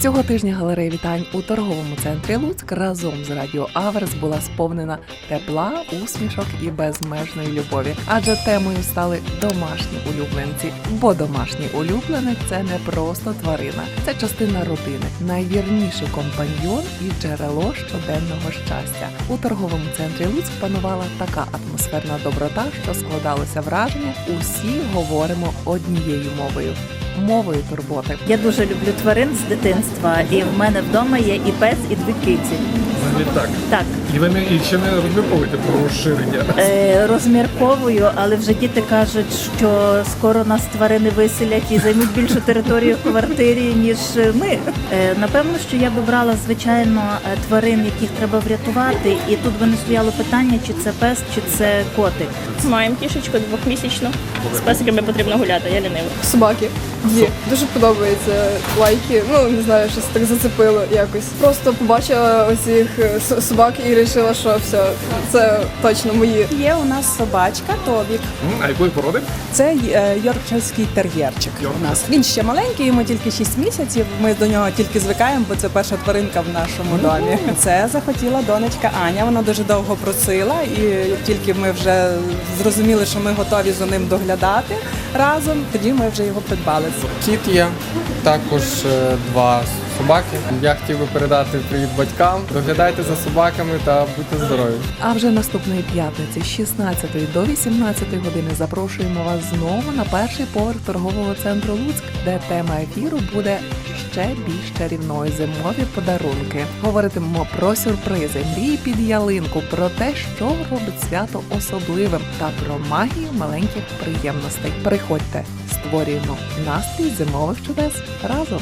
Цього тижня галерея вітань у торговому центрі Луцьк разом з Радіо Аверс була сповнена тепла, усмішок і безмежної любові. Адже темою стали домашні улюбленці. Бо домашній улюбленець це не просто тварина, це частина родини, найвірніший компаньйон і джерело щоденного щастя. У торговому центрі Луцьк панувала така атмосферна доброта, що складалося враження. Усі говоримо однією мовою мовою турботи. Я дуже люблю тварин з дитинства, і в мене вдома є і пес, і дві киці. Взагалі так. Так, І ви не і ще не розмірковуєте про розширення. е, розмірковую, але вже діти кажуть, що скоро нас тварини виселять і займуть більшу територію в квартирі, ніж ми. Е, напевно, що я би брала звичайно е, тварин, яких треба врятувати, і тут би не стояло питання, чи це пес, чи це котик. Маємо кішечку двохмісячну. З песиками потрібно гуляти, я лінива. Собаки є. Дуже подобається лайки. Ну не знаю, щось так зацепило якось. Просто побачила оцих е, собак і вирішила, що все, це точно мої. Є у нас собачка Тобік. А якої породи? Це е, йоркширський тер'єрчик у нас. Він ще маленький, йому тільки 6 місяців. Ми до нього тільки звикаємо, бо це перша тваринка в нашому домі. Це захотіла донечка Аня. Вона дуже довго просила, і тільки ми вже зрозуміли, що ми готові за ним доглядати разом, тоді ми вже його придбали. Кіт є, також е, два собаки. Я хотів би передати привіт батькам. Доглядайте за собаками та будьте здорові. А вже наступної п'ятниці з 16 до 18 години запрошуємо вас знову на перший поверх торгового центру Луцьк, де тема ефіру буде ще більш чарівною зимові подарунки. Говоритимемо про сюрпризи, мрії під ялинку, про те, що робить свято особливим, та про магію маленьких приємностей. Приходьте, створюємо настрій зимових чудес разом.